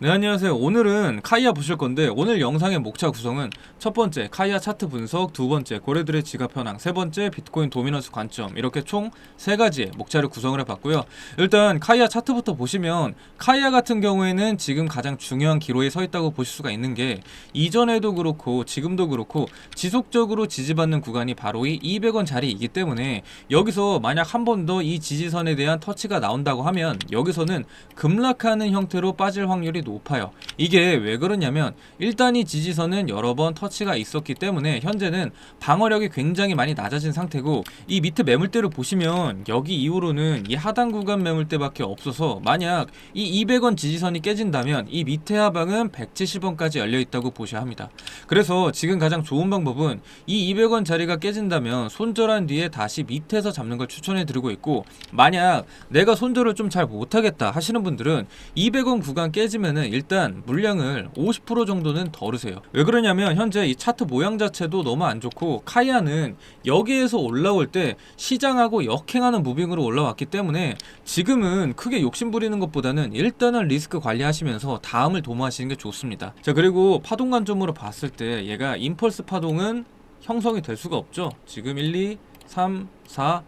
네 안녕하세요. 오늘은 카이아 보실 건데 오늘 영상의 목차 구성은 첫 번째 카이아 차트 분석 두 번째 고래들의 지갑 현황 세 번째 비트코인 도미넌스 관점 이렇게 총 세 가지의 목차를 구성을 해봤고요. 일단 카이아 차트부터 보시면 카이아 같은 경우에는 지금 가장 중요한 기로에 서 있다고 보실 수가 있는 게 이전에도 그렇고 지금도 그렇고 지속적으로 지지받는 구간이 바로 이 200원 자리이기 때문에 여기서 만약 한 번 더 이 지지선에 대한 터치가 나온다고 하면 여기서는 급락하는 형태로 빠질 확률이 높아요. 이게 왜 그러냐면 일단 이 지지선은 여러 번 터치가 있었기 때문에 현재는 방어력이 굉장히 많이 낮아진 상태고 이 밑에 매물대를 보시면 여기 이후로는 이 하단 구간 매물대밖에 없어서 만약 이 200원 지지선이 깨진다면 이 밑에 하방은 170원까지 열려 있다고 보셔야 합니다. 그래서 지금 가장 좋은 방법은 이 200원 자리가 깨진다면 손절한 뒤에 다시 밑에서 잡는 걸 추천해 드리고 있고 만약 내가 손절을 좀 잘 못하겠다 하시는 분들은 200원 구간 깨지면 은 일단 물량을 50% 정도는 덜으세요. 왜 그러냐면 현재 이 차트 모양 자체도 너무 안 좋고 카이아는 여기에서 올라올 때 시장하고 역행하는 무빙으로 올라왔기 때문에 지금은 크게 욕심 부리는 것보다는 일단은 리스크 관리하시면서 다음을 도모하시는 게 좋습니다. 자 그리고 파동 관점으로 봤을 때 얘가 임펄스 파동은 형성이 될 수가 없죠. 지금 1, 2, 3, 4,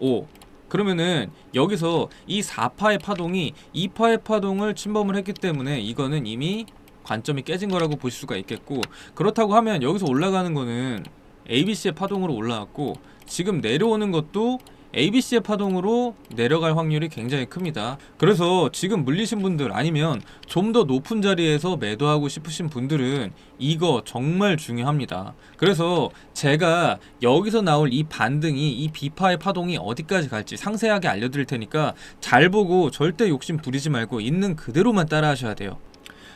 5 그러면은 여기서 이 4파의 파동이 2파의 파동을 침범을 했기 때문에 이거는 이미 관점이 깨진 거라고 보실 수가 있겠고 그렇다고 하면 여기서 올라가는 거는 ABC의 파동으로 올라왔고 지금 내려오는 것도 ABC의 파동으로 내려갈 확률이 굉장히 큽니다. 그래서 지금 물리신 분들 아니면 좀 더 높은 자리에서 매도하고 싶으신 분들은 이거 정말 중요합니다. 그래서 제가 여기서 나올 이 반등이 이 비파의 파동이 어디까지 갈지 상세하게 알려드릴 테니까 잘 보고 절대 욕심 부리지 말고 있는 그대로만 따라 하셔야 돼요.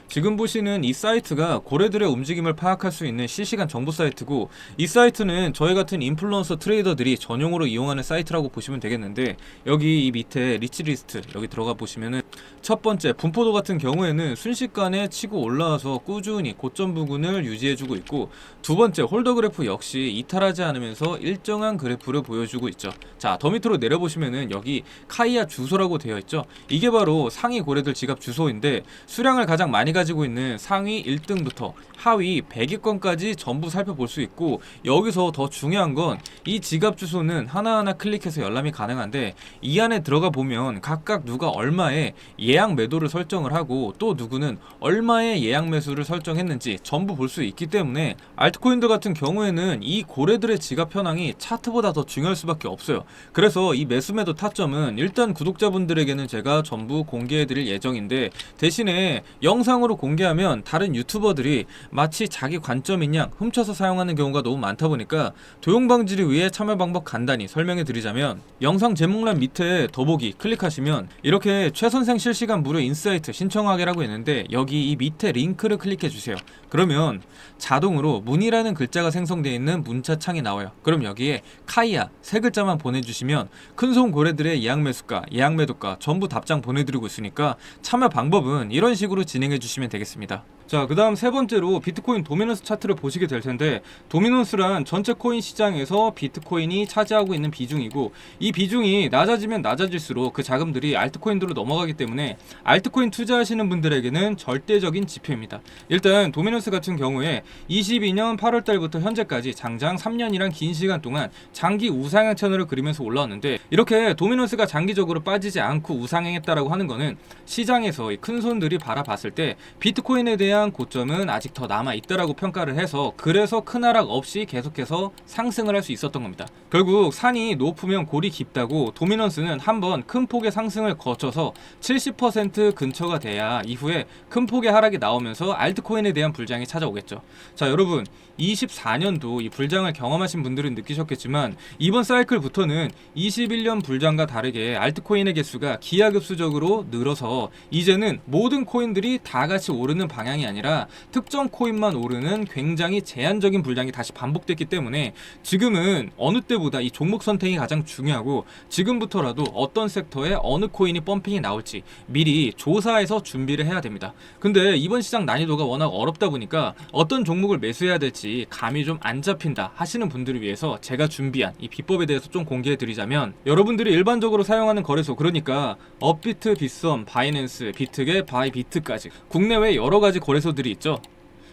지금 보시는 이 사이트가 고래들의 움직임을 파악할 수 있는 실시간 정보 사이트고 이 사이트는 저희 같은 인플루언서 트레이더들이 전용으로 이용하는 사이트라고 보시면 되겠는데 여기 이 밑에 리치 리스트 여기 들어가 보시면은 첫 번째 분포도 같은 경우에는 순식간에 치고 올라와서 꾸준히 고점 부근을 유지해주고 있고 두 번째 홀더 그래프 역시 이탈하지 않으면서 일정한 그래프를 보여주고 있죠. 자 더 밑으로 내려보시면은 여기 카이아 주소라고 되어 있죠. 이게 바로 상위 고래들 지갑 주소인데 수량을 가장 많이 가지고 있는 상위 1등부터 하위 100위권까지 전부 살펴볼 수 있고 여기서 더 중요한 건 이 지갑 주소는 하나하나 클릭해서 열람이 가능한데 이 안에 들어가 보면 각각 누가 얼마의 예약 매도를 설정을 하고 또 누구는 얼마의 예약 매수를 설정했는지 전부 볼 수 있기 때문에 알트코인들 같은 경우에는 이 고래들의 지갑 현황이 차트보다 더 중요할 수밖에 없어요. 그래서 이 매수 매도 타점은 일단 구독자분들에게는 제가 전부 공개해 드릴 예정인데 대신에 영상으로 공개하면 다른 유튜버들이 마치 자기 관점인 양 훔쳐서 사용하는 경우가 너무 많다 보니까 도용 방지를 위해 참여 방법 간단히 설명해 드리자면 영상 제목란 밑에 더보기 클릭하시면 이렇게 최 선생 실시간 무료 인사이트 신청하기라고 있는데 여기 이 밑에 링크를 클릭해 주세요. 그러면 자동으로 문이라는 글자가 생성되어 있는 문자 창이 나와요. 그럼 여기에 카이아 세 글자만 보내주시면 큰손 고래들의 예약 매수가, 예약 매도가 전부 답장 보내드리고 있으니까 참여 방법은 이런 식으로 진행해 주시면 되겠습니다. 자, 그 다음 세 번째로 비트코인 도미넌스 차트를 보시게 될 텐데, 도미넌스란 전체 코인 시장에서 비트코인이 차지하고 있는 비중이고, 이 비중이 낮아지면 낮아질수록 그 자금들이 알트코인으로 넘어가기 때문에, 알트코인 투자하시는 분들에게는 절대적인 지표입니다. 일단, 도미넌스 같은 경우에 22년 8월 달부터 현재까지 장장 3년이란 긴 시간 동안 장기 우상향 채널을 그리면서 올라왔는데, 이렇게 도미넌스가 장기적으로 빠지지 않고 우상향했다라고 하는 거는 시장에서 이큰 손들이 바라봤을 때 비트코인에 대한 고점은 아직 더 남아 있다라고 평가를 해서 그래서 큰 하락 없이 계속해서 상승을 할 수 있었던 겁니다. 결국 산이 높으면 골이 깊다고 도미넌스는 한번 큰 폭의 상승을 거쳐서 70% 근처가 돼야 이후에 큰 폭의 하락이 나오면서 알트코인에 대한 불장이 찾아오겠죠. 자, 여러분 24년도 이 불장을 경험하신 분들은 느끼셨겠지만 이번 사이클부터는 21년 불장과 다르게 알트코인의 개수가 기하급수적으로 늘어서 이제는 모든 코인들이 다 같이 오르는 방향이 아니라 특정 코인만 오르는 굉장히 제한적인 불량이 다시 반복됐기 때문에 지금은 어느 때보다 이 종목 선택이 가장 중요하고 지금부터라도 어떤 섹터에 어느 코인이 펌핑이 나올지 미리 조사해서 준비를 해야 됩니다. 근데 이번 시장 난이도가 워낙 어렵다 보니까 어떤 종목을 매수해야 될지 감이 좀 안 잡힌다 하시는 분들을 위해서 제가 준비한 이 비법에 대해서 좀 공개해 드리자면 여러분들이 일반적으로 사용하는 거래소 그러니까 업비트, 빗썸, 바이낸스, 비트게, 바이비트까지 국내외 여러 가지 거래 소들이 있죠.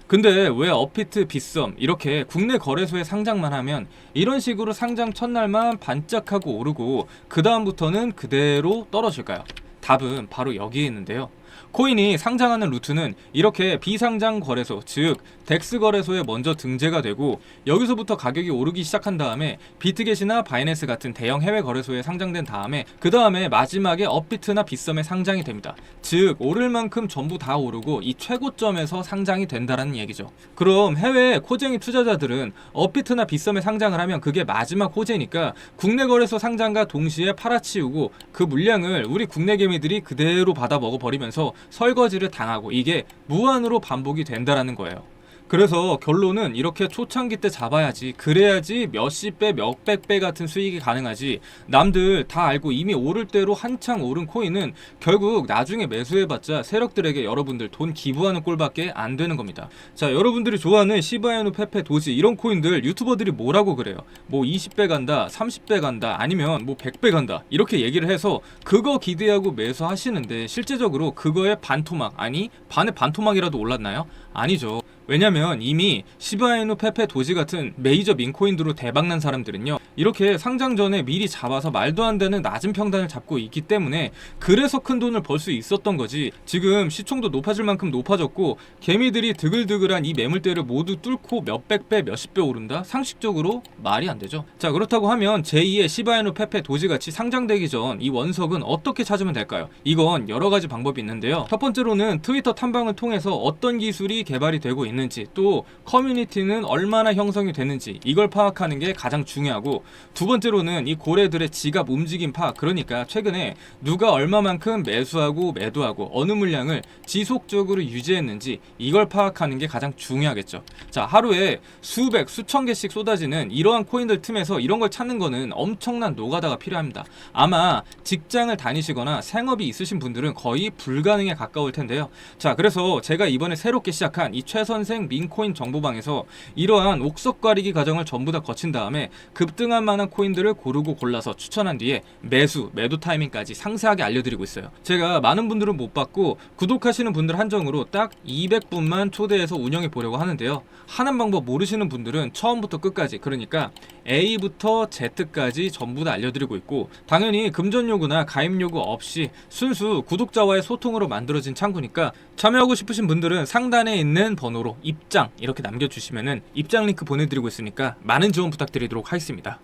근데 왜 업비트, 빗썸 이렇게 국내 거래소에 상장만 하면 이런 식으로 상장 첫날만 반짝하고 오르고 그 다음부터는 그대로 떨어질까요? 답은 바로 여기에 있는데요. 코인이 상장하는 루트는 이렇게 비상장 거래소, 즉 덱스 거래소에 먼저 등재가 되고 여기서부터 가격이 오르기 시작한 다음에 비트겟이나 바이낸스 같은 대형 해외 거래소에 상장된 다음에 그 다음에 마지막에 업비트나 빗썸에 상장이 됩니다. 즉 오를 만큼 전부 다 오르고 이 최고점에서 상장이 된다라는 얘기죠. 그럼 해외 코쟁이 투자자들은 업비트나 빗썸에 상장을 하면 그게 마지막 호재니까 국내 거래소 상장과 동시에 팔아치우고 그 물량을 우리 국내 개미들이 그대로 받아 먹어버리면서 설거지를 당하고 이게 무한으로 반복이 된다라는 거예요. 그래서 결론은 이렇게 초창기 때 잡아야지 그래야지 몇십 배 몇백 배 같은 수익이 가능하지. 남들 다 알고 이미 오를 대로 한창 오른 코인은 결국 나중에 매수해봤자 세력들에게 여러분들 돈 기부하는 꼴밖에 안 되는 겁니다. 자 여러분들이 좋아하는 시바이누 페페 도지 이런 코인들 유튜버들이 뭐라고 그래요? 뭐 20배 간다 30배 간다 아니면 뭐 100배 간다 이렇게 얘기를 해서 그거 기대하고 매수하시는데 실제적으로 그거의 반토막 아니 반의 반토막이라도 올랐나요? 아니죠. 왜냐면 이미 시바이누 페페 도지 같은 메이저 민코인으로 대박난 사람들은요 이렇게 상장 전에 미리 잡아서 말도 안 되는 낮은 평단을 잡고 있기 때문에 그래서 큰 돈을 벌 수 있었던 거지. 지금 시총도 높아질 만큼 높아졌고 개미들이 드글드글한 이 매물대를 모두 뚫고 몇백 배 몇십 배 오른다? 상식적으로 말이 안 되죠. 자 그렇다고 하면 제2의 시바이누 페페 도지 같이 상장되기 전 이 원석은 어떻게 찾으면 될까요? 이건 여러 가지 방법이 있는데요. 첫 번째로는 트위터 탐방을 통해서 어떤 기술이 개발이 되고 있는지 또 커뮤니티는 얼마나 형성이 되는지 이걸 파악하는 게 가장 중요하고 두 번째로는 이 고래들의 지갑 움직임 파악. 그러니까 최근에 누가 얼마만큼 매수하고 매도하고 어느 물량을 지속적으로 유지했는지 이걸 파악하는 게 가장 중요하겠죠. 자 하루에 수백 수천 개씩 쏟아지는 이러한 코인들 틈에서 이런 걸 찾는 거는 엄청난 노가다가 필요합니다. 아마 직장을 다니시거나 생업이 있으신 분들은 거의 불가능에 가까울 텐데요. 자 그래서 제가 이번에 새롭게 시작한 이 최선생 민코인 정보방에서 이러한 옥석 가리기 과정을 전부 다 거친 다음에 급등 할 만한 코인들을 고르고 골라서 추천한 뒤에 매수, 매도 타이밍까지 상세하게 알려드리고 있어요. 제가 많은 분들은 못 받고 구독하시는 분들 한정으로 딱 200분만 초대해서 운영해 보려고 하는데요. 하는 방법 모르시는 분들은 처음부터 끝까지 그러니까 A부터 Z까지 전부 다 알려드리고 있고 당연히 금전 요구나 가입 요구 없이 순수 구독자와의 소통으로 만들어진 창구니까 참여하고 싶으신 분들은 상단에 있는 번호로 입장 이렇게 남겨주시면은 입장 링크 보내드리고 있으니까 많은 지원 부탁드리도록 하겠습니다.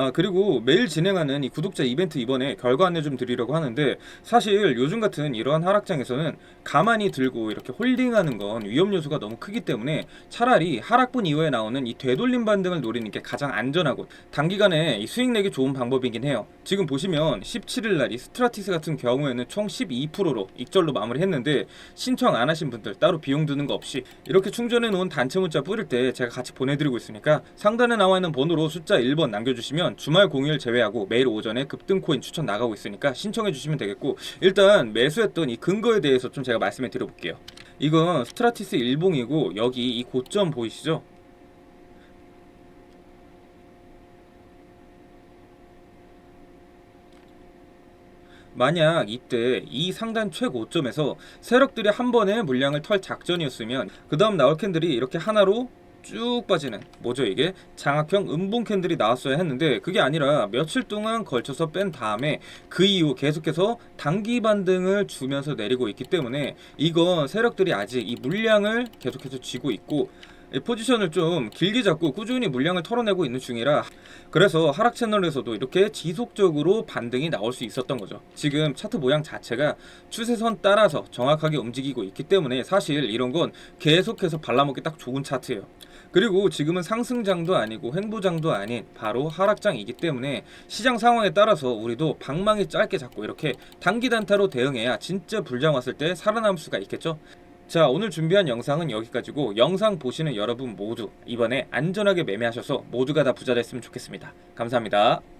아 그리고 매일 진행하는 이 구독자 이벤트 이번에 결과 안내 좀 드리려고 하는데 사실 요즘 같은 이러한 하락장에서는 가만히 들고 이렇게 홀딩하는 건 위험 요소가 너무 크기 때문에 차라리 하락분 이후에 나오는 이 되돌림 반등을 노리는 게 가장 안전하고 단기간에 이 수익 내기 좋은 방법이긴 해요. 지금 보시면 17일 날 이 스트라티스 같은 경우에는 총 12%로 익절로 마무리했는데 신청 안 하신 분들 따로 비용 드는 거 없이 이렇게 충전해 놓은 단체 문자 뿌릴 때 제가 같이 보내드리고 있으니까 상단에 나와 있는 번호로 숫자 1번 남겨주시면 주말 공휴일 제외하고 매일 오전에 급등 코인 추천 나가고 있으니까 신청해 주시면 되겠고 일단 매수했던 이 근거에 대해서 좀 제가 말씀해 드려볼게요. 이건 스트라티스 일봉이고 여기 이 고점 보이시죠? 만약 이때 이 상단 최고점에서 세력들이 한 번에 물량을 털 작전이었으면 그 다음 나올 캔들이 이렇게 하나로 쭉 빠지는 뭐죠 이게 장악형 음봉 캔들이 나왔어야 했는데 그게 아니라 며칠 동안 걸쳐서 뺀 다음에 그 이후 계속해서 단기 반등을 주면서 내리고 있기 때문에 이건 세력들이 아직 이 물량을 계속해서 쥐고 있고 이 포지션을 좀 길게 잡고 꾸준히 물량을 털어내고 있는 중이라 그래서 하락 채널에서도 이렇게 지속적으로 반등이 나올 수 있었던 거죠. 지금 차트 모양 자체가 추세선 따라서 정확하게 움직이고 있기 때문에 사실 이런 건 계속해서 발라먹기 딱 좋은 차트예요. 그리고 지금은 상승장도 아니고 횡보장도 아닌 바로 하락장이기 때문에 시장 상황에 따라서 우리도 방망이 짧게 잡고 이렇게 단기 단타로 대응해야 진짜 불장 왔을 때 살아남을 수가 있겠죠. 자 오늘 준비한 영상은 여기까지고 영상 보시는 여러분 모두 이번에 안전하게 매매하셔서 모두가 다 부자 됐으면 좋겠습니다. 감사합니다.